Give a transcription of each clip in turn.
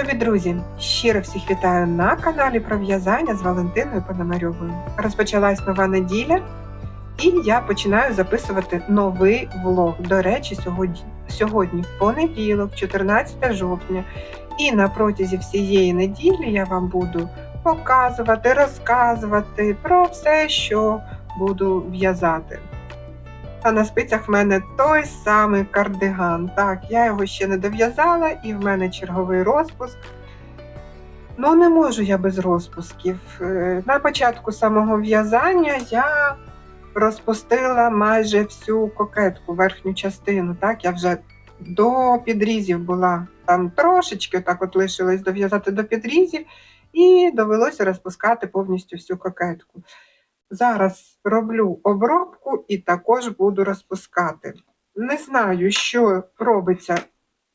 Любі друзі, щиро всіх вітаю на каналі про в'язання з Валентиною Пономарьовою. Розпочалась нова неділя, і я починаю записувати новий влог. До речі, сьогодні, сьогодні понеділок, 14 жовтня, і на протязі всієї неділі я вам буду показувати, розказувати про все, що буду в'язати. А на спицях в мене той самий кардиган. Так, я його ще не дов'язала, і в мене черговий розпуск. Ну, не можу я без розпусків. Е, На початку самого в'язання я розпустила майже всю кокетку, верхню частину. Так, я вже до підрізів була. Там трошечки так от лишилось дов'язати до підрізів, і довелося розпускати повністю всю кокетку. Зараз роблю обробку і також буду розпускати. Не знаю, що робиться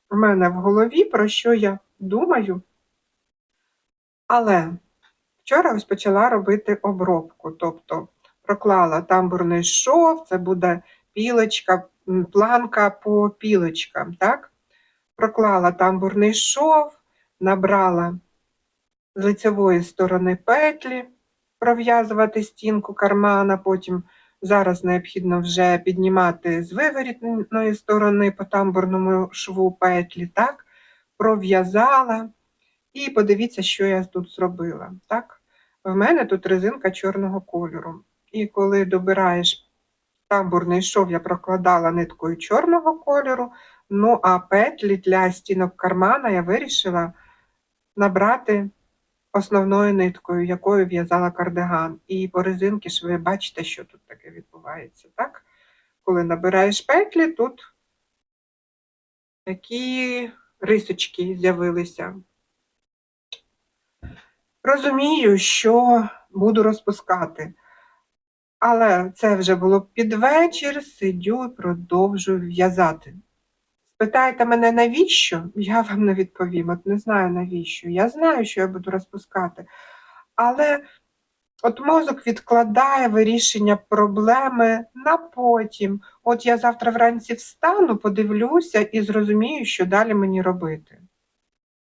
в мене в голові, про що я думаю. Але вчора ось почала робити обробку. Тобто проклала тамбурний шов, це буде пілочка, планка по пілочкам. Так? Проклала тамбурний шов, набрала з лицевої сторони петлі пров'язувати стінку кармана, потім зараз необхідно вже піднімати з виворітної сторони по тамбурному шву петлі, так, пров'язала. І подивіться, що я тут зробила. Так? В мене тут резинка чорного кольору. І коли добираєш тамбурний шов, я прокладала ниткою чорного кольору, ну а петлі для стінок кармана я вирішила набрати основною ниткою, якою в'язала кардиган. І по резинки ж ви бачите, що тут таке відбувається. так? Коли набираєш петлі, тут такі рисочки з'явилися. Розумію, що буду розпускати. Але це вже було під вечір, сидю і продовжую в'язати. Спитаєте мене, навіщо? Я вам не відповім. От не знаю навіщо. Я знаю, що я буду розпускати. Але от мозок відкладає вирішення проблеми на потім. От я завтра вранці встану, подивлюся і зрозумію, що далі мені робити.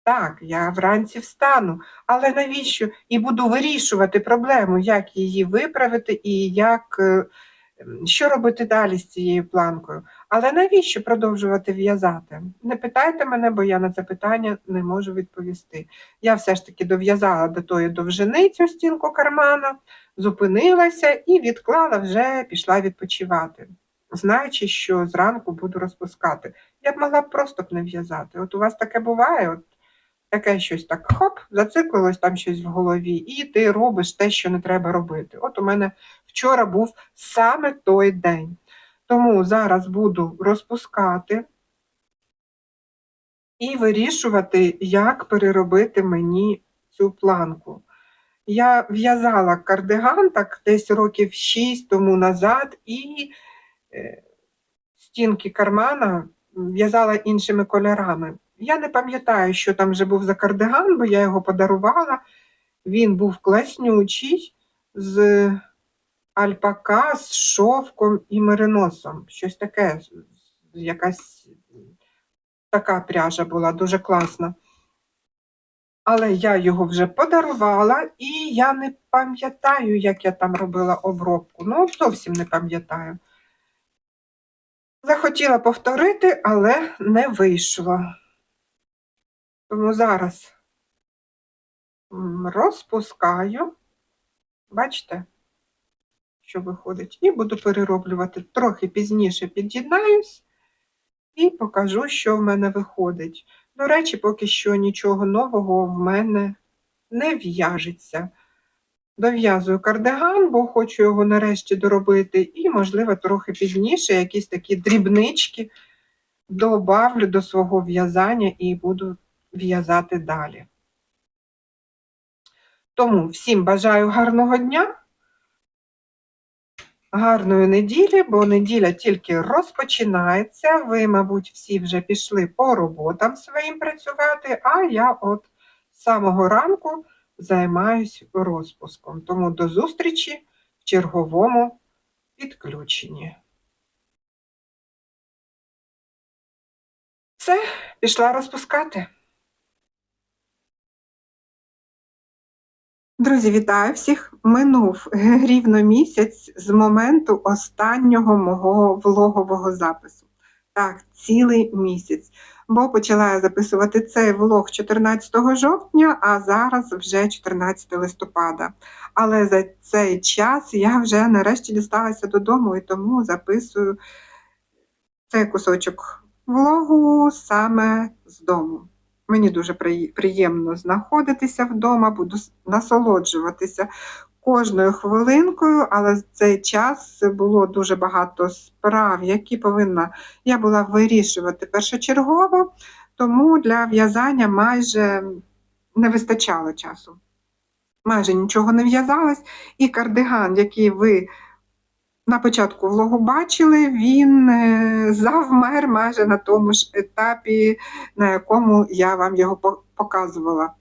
Так, я вранці встану, але навіщо? І буду вирішувати проблему, як її виправити і як, е, що робити далі з цією планкою. Але навіщо продовжувати в'язати? Не питайте мене, бо я на це питання не можу відповісти. Я все ж таки дов'язала до тої довжини цю стінку кармана, зупинилася і відклала, вже пішла відпочивати, знаючи, що зранку буду розпускати. Я б могла б просто б не в'язати. От у вас таке буває, от таке щось так хоп, зациклилось там щось в голові, і ти робиш те, що не треба робити. От у мене вчора був саме той день. Тому зараз буду розпускати і вирішувати, як переробити мені цю планку. Я в'язала кардиган так десь років 6 тому назад, і е, стінки кармана в'язала іншими кольорами. Я не пам'ятаю, що там вже був за кардиган, бо я його подарувала. Він був класнючий з альпака з шовком і мериносом. Щось таке, якась така пряжа була, дуже класна. Але я його вже подарувала, і я не пам'ятаю, як я там робила обробку. Ну, зовсім не пам'ятаю. Захотіла повторити, але не вийшло. Тому зараз розпускаю. Бачите? Що виходить, і буду перероблювати. Трохи пізніше під'єднаюсь і покажу, що в мене виходить. До речі, поки що нічого нового в мене не в'яжеться. Дов'язую кардиган, бо хочу його нарешті доробити, і, можливо, трохи пізніше якісь такі дрібнички добавлю до свого в'язання і буду в'язати далі. Тому всім бажаю гарного дня гарної неділі, бо неділя тільки розпочинається. Ви, мабуть, всі вже пішли по роботам своїм працювати, а я от з самого ранку займаюсь розпуском. Тому до зустрічі в черговому підключенні. Все, пішла розпускати. Друзі, вітаю всіх! Минув рівно місяць з моменту останнього мого влогового запису. Так, цілий місяць. Бо почала я записувати цей влог 14 жовтня, а зараз вже 14 листопада. Але за цей час я вже нарешті дісталася додому і тому записую цей кусочок влогу саме з дому. Мені дуже приємно знаходитися вдома, буду насолоджуватися кожною хвилинкою, але в цей час було дуже багато справ, які повинна я була вирішувати першочергово, тому для в'язання майже не вистачало часу. Майже нічого не в'язалось, і кардиган, який ви на початку влогу бачили, він е, завмер майже на тому ж етапі, на якому я вам його показувала.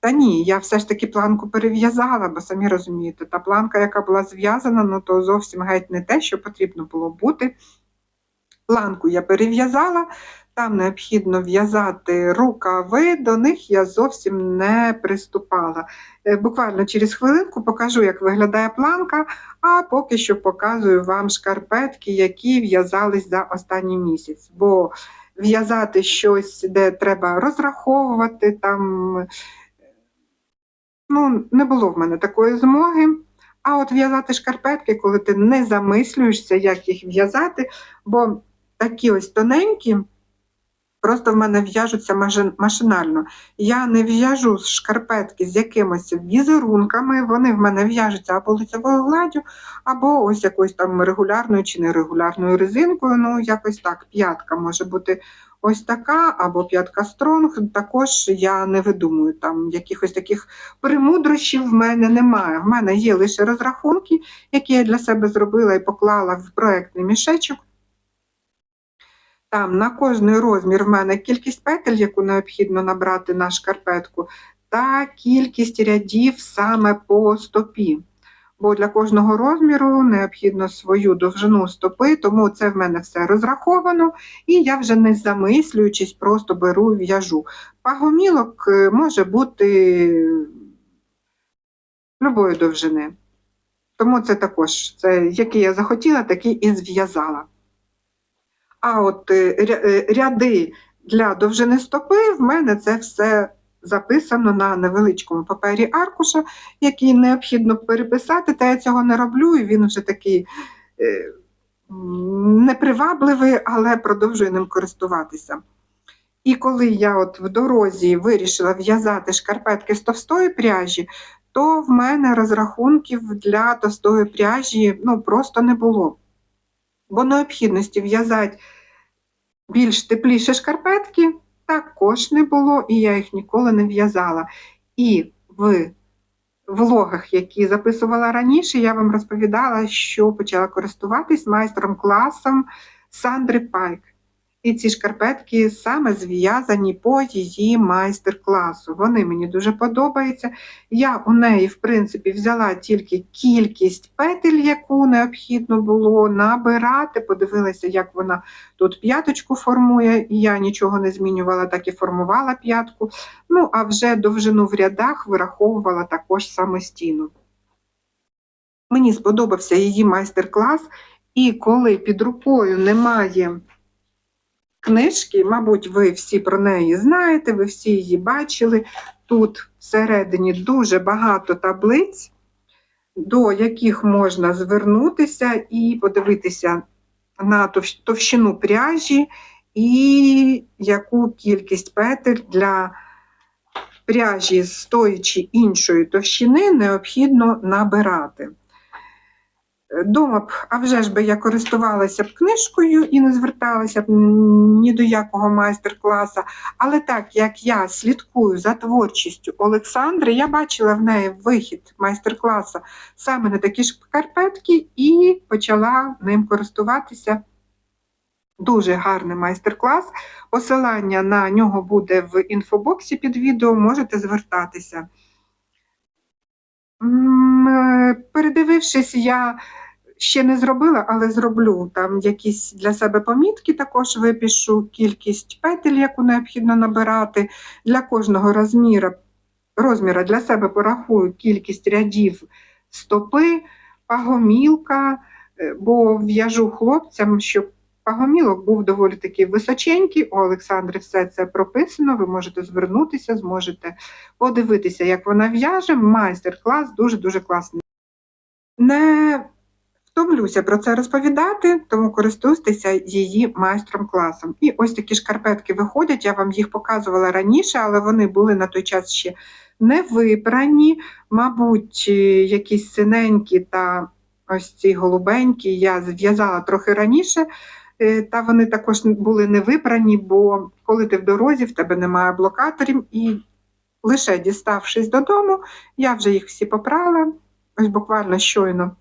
Та ні, я все ж таки планку перев'язала, бо самі розумієте, та планка, яка була зв'язана, ну то зовсім геть не те, що потрібно було бути. Планку я перев'язала, там необхідно в'язати рукави, до них я зовсім не приступала. Е, Буквально через хвилинку покажу, як виглядає планка, а поки що показую вам шкарпетки, які в'язались за останній місяць. Бо в'язати щось, де треба розраховувати, там ну, не було в мене такої змоги. А от в'язати шкарпетки, коли ти не замислюєшся, як їх в'язати, бо такі ось тоненькі, просто в мене в'яжуться машинально. Я не в'яжу шкарпетки з якимись візерунками, вони в мене в'яжуться або лицевою гладдю, або ось якоюсь там регулярною чи нерегулярною резинкою. Ну, якось так, п'ятка може бути ось така, або п'ятка стронг. Також я не видумую там якихось таких примудрощів в мене немає. В мене є лише розрахунки, які я для себе зробила і поклала в проектний мішечок. Там на кожний розмір в мене кількість петель, яку необхідно набрати на шкарпетку, та кількість рядів саме по стопі. Бо для кожного розміру необхідно свою довжину стопи, тому це в мене все розраховано, і я вже не замислюючись, просто беру в'яжу. Пагомілок е, може бути любої довжини. Тому це також, це, який я захотіла, такий і зв'язала. А от е, е, ряди для довжини стопи в мене це все записано на невеличкому папері аркуша, який необхідно переписати, та я цього не роблю, і він вже такий е, непривабливий, але продовжую ним користуватися. І коли я от в дорозі вирішила в'язати шкарпетки з товстої пряжі, то в мене розрахунків для товстої пряжі ну, просто не було. Бо необхідності в'язати більш тепліші шкарпетки також не було, і я їх ніколи не в'язала. І в влогах, які записувала раніше, я вам розповідала, що почала користуватись майстром-класом Сандри Пайк. І ці шкарпетки саме зв'язані по її майстер-класу. Вони мені дуже подобаються. Я у неї, в принципі, взяла тільки кількість петель, яку необхідно було набирати. Подивилася, як вона тут п'яточку формує, я нічого не змінювала, так і формувала п'ятку. Ну, а вже довжину в рядах вираховувала також самостійно. Мені сподобався її майстер-клас, і коли під рукою немає книжки, мабуть, ви всі про неї знаєте, ви всі її бачили. Тут всередині дуже багато таблиць, до яких можна звернутися і подивитися на товщину пряжі і яку кількість петель для пряжі з тої чи іншої товщини необхідно набирати. Дома б, а вже ж би я користувалася б книжкою і не зверталася б ні до якого майстер-класу. Але так як я слідкую за творчістю Олександри, я бачила в неї вихід майстер-класу саме на такі шкарпетки і почала ним користуватися. Дуже гарний майстер-клас. Посилання на нього буде в інфобоксі під відео, можете звертатися. Е, Передивившись, я ще не зробила, але зроблю там якісь для себе помітки, також випишу кількість петель, яку необхідно набирати. Для кожного розміру розміра для себе порахую кількість рядів стопи, пагомілка, е, бо в'яжу хлопцям, щоб пагомілок був доволі такий височенький. У Олександри все це прописано. Ви можете звернутися, зможете подивитися, як вона в'яже. Майстер-клас дуже-дуже класний. Не втомлюся про це розповідати, тому користуйтеся її майстром-класом. І ось такі шкарпетки виходять. Я вам їх показувала раніше, але вони були на той час ще не випрані. Мабуть, е, якісь синенькі та ось ці голубенькі я зв'язала трохи раніше. е, Та вони також були не випрані, бо коли ти в дорозі, в тебе немає блокаторів, і лише діставшись додому, я вже їх всі попрала. Ось буквально щойно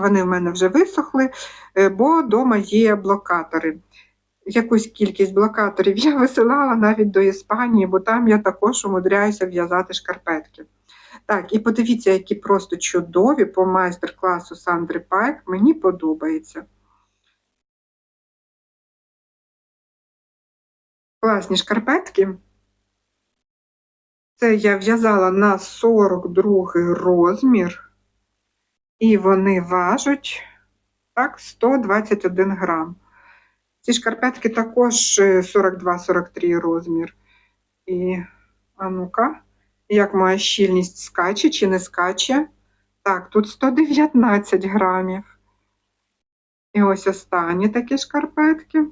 вони в мене вже висохли, е, бо вдома є блокатори. Якусь кількість блокаторів я висилала навіть до Іспанії, бо там я також умудряюся в'язати шкарпетки. Так, і подивіться, які просто чудові по майстер-класу Сандри Пайк. Мені подобається. Класні шкарпетки. Це я в'язала на 42 розмір, і вони важать так, 121 грам. Ці шкарпетки також е, 42-43 розмір. І, а ну-ка, як моя щільність скаче чи не скаче? Так, тут 119 грамів. І ось останні такі шкарпетки.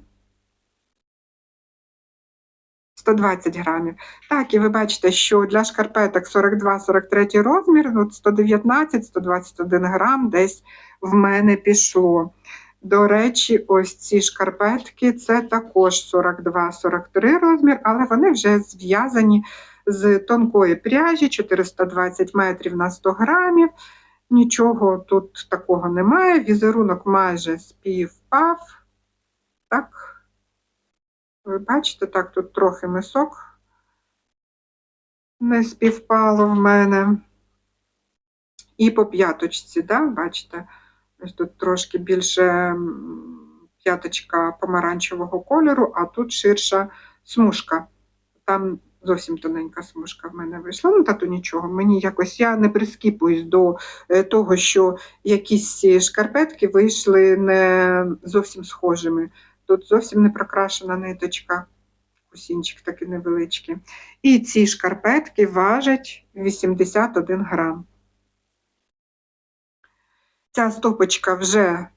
120 грамів. Так, і ви бачите, що для шкарпеток 42-43 розмір, ну, 119-121 грам десь в мене пішло. До речі, ось ці шкарпетки це також 42-43 розмір, але вони вже зв'язані з тонкої пряжі 420 метрів на 100 грамів. Нічого тут такого немає. Візерунок майже співпав. Ви бачите, так, тут трохи мисок не співпало в мене. І по п'яточці, да, бачите, ось тут трошки більше п'яточка помаранчевого кольору, а тут ширша смужка. Там зовсім тоненька смужка в мене вийшла. Ну, та то нічого. Мені якось я не прискіпуюсь до е, того, що якісь шкарпетки вийшли не зовсім схожими. Тут зовсім не прокрашена ниточка, кусінчик такий невеличкий. І ці шкарпетки важать 81 грам. Ця стопочка вже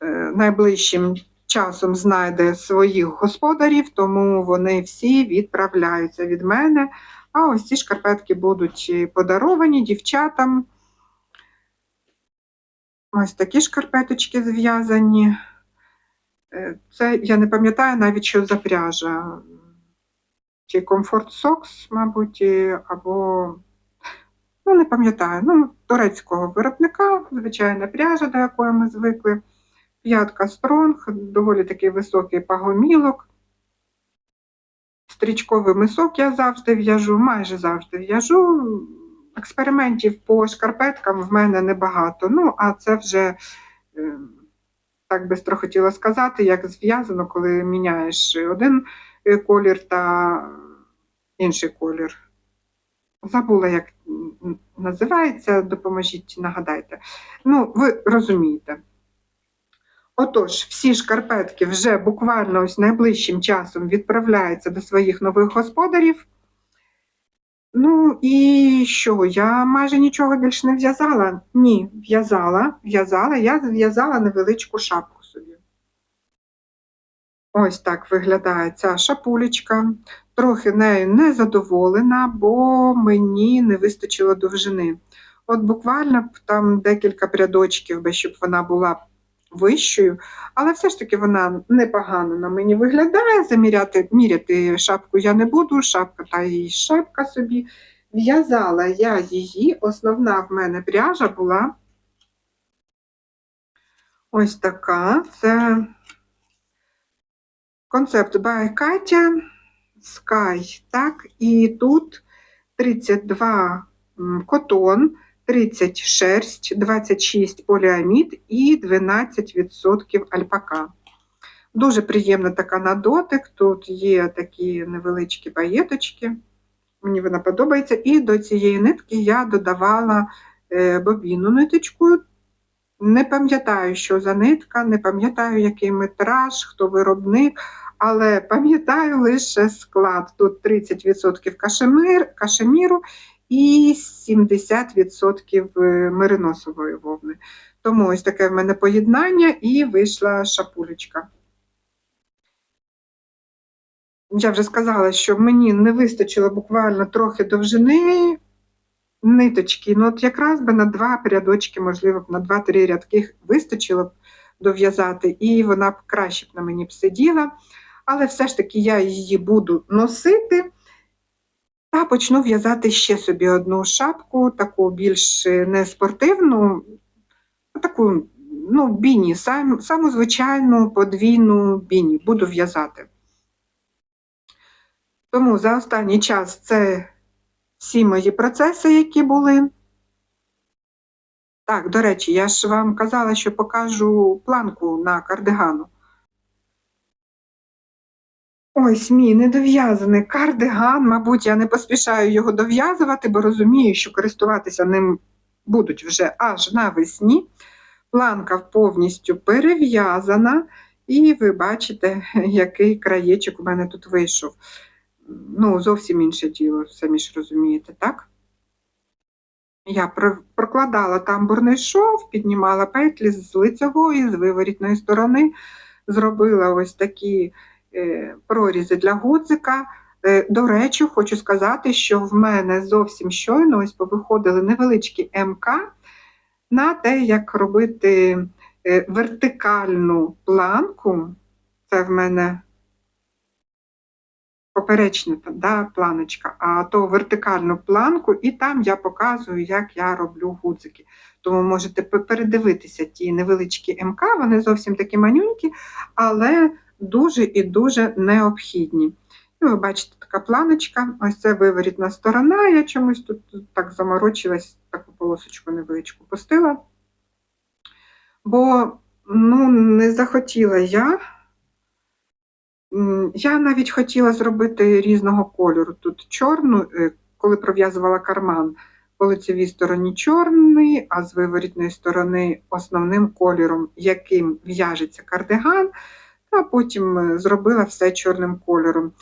е, найближчим часом знайде своїх господарів, тому вони всі відправляються від мене. А ось ці шкарпетки будуть подаровані дівчатам. Ось такі шкарпеточки зв'язані. Е, Це я не пам'ятаю навіть, що за пряжа. Чи Comfort Socks, мабуть, або, ну, не пам'ятаю, ну, турецького виробника, звичайна пряжа, до якої ми звикли. П'ятка Стронг, доволі такий високий пагомілок. Стрічковий мисок я завжди в'яжу, майже завжди в'яжу. Експериментів по шкарпеткам в мене небагато. Ну, а це вже. Так бистро хотіла сказати, як зв'язано, коли міняєш один е, колір та інший колір. Забула, як називається, допоможіть, нагадайте. Ну, ви розумієте. Отож, всі шкарпетки вже буквально ось найближчим часом відправляються до своїх нових господарів. Ну і що? Я майже нічого більше не в'язала. Ні, в'язала, в'язала, я зв'язала невеличку шапку собі. Ось так виглядає ця шапулечка. Трохи нею не задоволена, бо мені не вистачило довжини. От буквально там декілька прядочків, щоб вона була вищою, але все ж таки вона непогано на мені виглядає. Заміряти, міряти шапку я не буду, шапка та її шапка собі. В'язала я її, основна в мене пряжа була ось така. Це концепт by Катя Sky. Так, і тут 32 котон, 30 шерсть, 26 поліамід і 12% альпака. Дуже приємна така на дотик. Тут є такі невеличкі паєточки. Мені вона подобається. І до цієї нитки я додавала е, бобінну ниточку. Не пам'ятаю, що за нитка, не пам'ятаю, який метраж, хто виробник, але пам'ятаю лише склад. Тут 30% кашемир, кашеміру і 70% мериносової вовни. Тому ось таке в мене поєднання і вийшла шапулечка. Я вже сказала, що мені не вистачило буквально трохи довжини ниточки. Ну, от якраз би на два рядочки, можливо, б на два-три рядки вистачило б дов'язати, і вона б краще б на мені б сиділа. Але все ж таки я її буду носити та почну в'язати ще собі одну шапку, таку більш е, не спортивну, таку ну, біні, сам, саму звичайну подвійну біні буду в'язати. Тому за останній час це всі мої процеси, які були. Так, до речі, я ж вам казала, що покажу планку на кардигану. Ось мій недов'язаний кардиган, мабуть, я не поспішаю його дов'язувати, бо розумію, що користуватися ним будуть вже аж навесні. Планка повністю перев'язана, і ви бачите, який краєчок у мене тут вийшов. Ну, зовсім інше діло, самі ж розумієте, так? Я прокладала тамбурний шов, піднімала петлі з лицевої, з виворітної сторони, зробила ось такі прорізи для гудзика. Е, До речі, хочу сказати, що в мене зовсім щойно ось повиходили невеличкі МК на те, як робити е, вертикальну планку. Це в мене поперечна да, планочка, а то вертикальну планку, і там я показую, як я роблю гудзики. Тому можете передивитися ті невеличкі МК, вони зовсім такі манюнькі, але дуже і дуже необхідні. І ви бачите, така планочка, ось це виворітна сторона. Я чомусь тут так заморочилась, таку полосочку невеличку пустила. Бо ну, не захотіла я. Я навіть хотіла зробити різного кольору. Тут чорну, е, коли пров'язувала карман, по лицевій стороні чорний, а з виворітної сторони основним кольором, яким в'яжеться кардиган, а потім е, зробила все чорним кольором.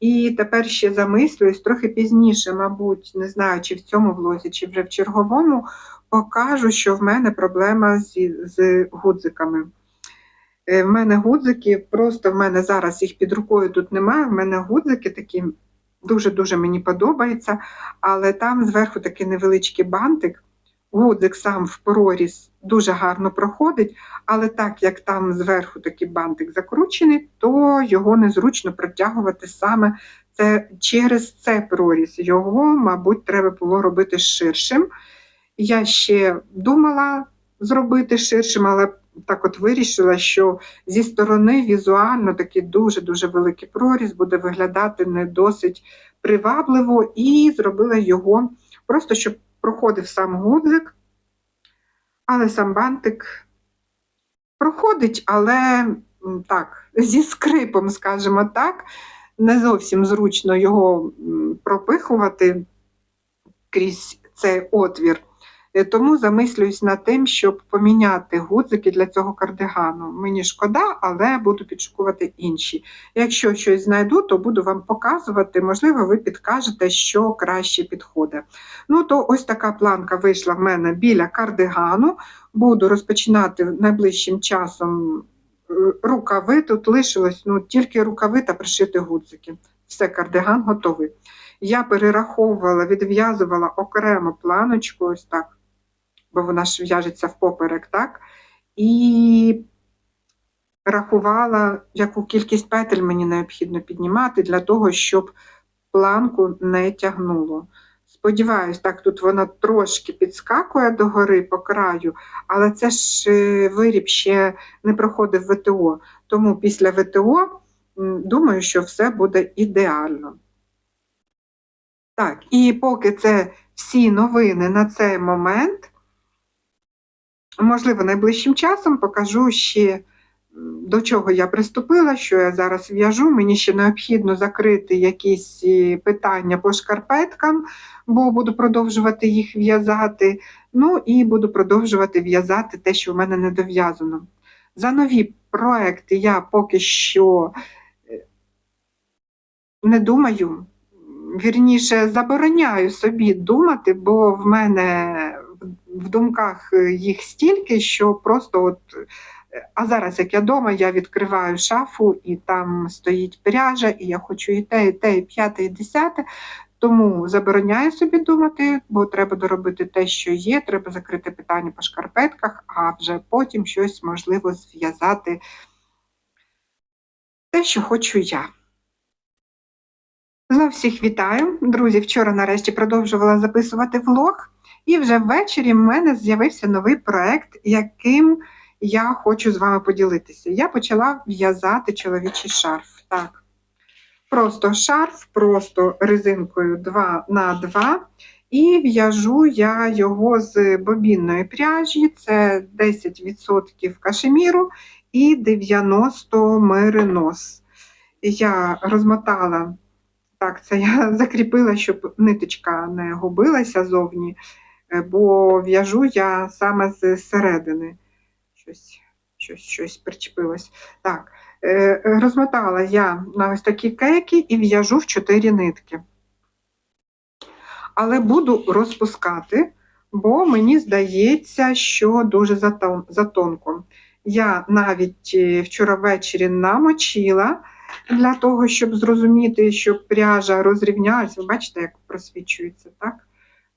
І тепер ще замислююсь, трохи пізніше, мабуть, не знаю, чи в цьому влозі, чи вже в черговому, покажу, що в мене проблема зі, з гудзиками. Е, В мене гудзики, просто в мене зараз їх під рукою тут немає. В мене гудзики такі дуже-дуже мені подобаються, але там зверху такий невеличкий бантик. Гудзик сам в проріз дуже гарно проходить, але так як там зверху такий бантик закручений, то його незручно протягувати саме це через це проріз. Його, мабуть, треба було робити ширшим. Я ще думала зробити ширшим, але так от вирішила, що зі сторони візуально такий дуже-дуже великий проріз буде виглядати не досить привабливо, і зробила його просто, щоб проходив сам гудзик, але сам бантик проходить, але так, зі скрипом, скажімо так, не зовсім зручно його пропихувати крізь цей отвір. Е, Тому замислююсь над тим, щоб поміняти гудзики для цього кардигану. Мені шкода, але буду підшукувати інші. Якщо щось знайду, то буду вам показувати. Можливо, ви підкажете, що краще підходить. Ну, то ось така планка вийшла в мене біля кардигану. Буду розпочинати найближчим часом е, рукави. Тут лишилось ну, тільки рукави та пришити гудзики. Все, кардиган готовий. Я перераховувала, відв'язувала окремо планочку, ось так, бо вона ж в'яжеться впоперек, так? І рахувала, яку кількість петель мені необхідно піднімати для того, щоб планку не тягнуло. Сподіваюсь, так, тут вона трошки підскакує догори по краю, але це ж е, виріб ще не проходив ВТО. Тому після ВТО думаю, що все буде ідеально. Так, і поки це всі новини на цей момент, можливо, найближчим часом покажу ще до чого я приступила, що я зараз в'яжу. Мені ще необхідно закрити якісь е, питання по шкарпеткам, бо буду продовжувати їх в'язати. Ну і буду продовжувати в'язати те, що в мене не дов'язано. За нові проекти я поки що е, не думаю. Вірніше, забороняю собі думати, бо в мене в- думках е, їх стільки, що просто от. А зараз, як я вдома, я відкриваю шафу, і там стоїть пряжа, і я хочу і те, і те, і п'яте, і десяте. Тому забороняю собі думати, бо треба доробити те, що є, треба закрити питання по шкарпетках, а вже потім щось можливо зв'язати те, що хочу я. Знов всіх вітаю. Друзі, вчора нарешті продовжувала записувати влог, і вже ввечері в мене з'явився новий проект, яким я хочу з вами поділитися. Я почала в'язати чоловічий шарф. Так. Просто шарф, просто резинкою 2 на 2 і в'яжу я його з бобінної пряжі, це 10% кашеміру і 90 меринос. Я розмотала так, це я закріпила, щоб ниточка не губилася зовні, бо в'яжу я саме з середини. Щось, щось, щось причепилось. Так, е, розмотала я на ось такі кейки і в'яжу в 4 нитки. Але буду розпускати, бо мені здається, що дуже затонко. Я навіть е, вчора ввечері намочила для того, щоб зрозуміти, що пряжа розрівнялася. Ви бачите, як просвічується, так?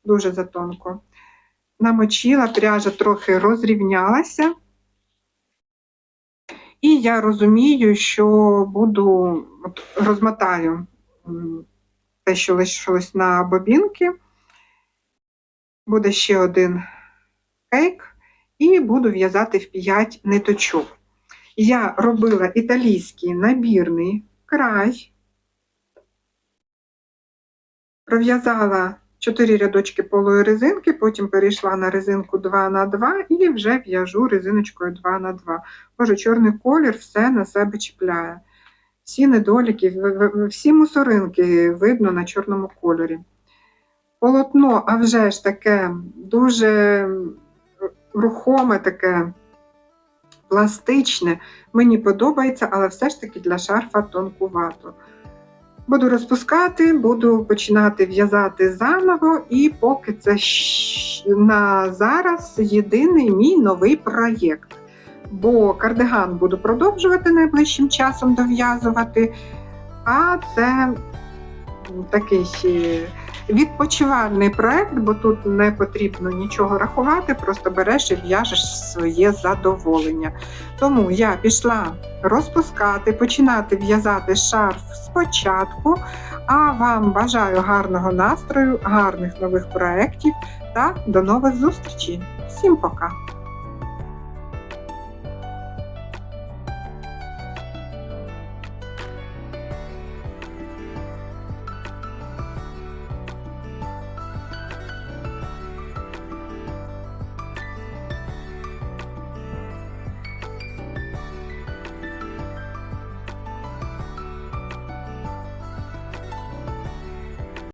Дуже затонко. Намочила, пряжа трохи розрівнялася. І я розумію, що буду от, розмотаю те, що лишилось на бобінки. Буде ще один кейк, і буду в'язати в 5 ниточок. Я робила італійський набірний край, пров'язала 4 рядочки полої резинки, потім перейшла на резинку 2 на 2 і вже в'яжу резиночкою 2 на 2 Боже, чорний колір все на себе чіпляє. Всі недоліки, всі мусоринки видно на чорному кольорі. Полотно, а вже ж таке дуже рухоме, таке пластичне. Мені подобається, але все ж таки для шарфа тонкувато. Буду розпускати, буду починати в'язати заново, і поки це на зараз єдиний мій новий проєкт. Бо кардиган буду продовжувати найближчим часом дов'язувати, а це такий відпочивальний проєкт, бо тут не потрібно нічого рахувати, просто береш і в'яжеш своє задоволення. Тому я пішла розпускати, починати в'язати шарф спочатку. А вам бажаю гарного настрою, гарних нових проєктів та до нових зустрічей. Всім пока!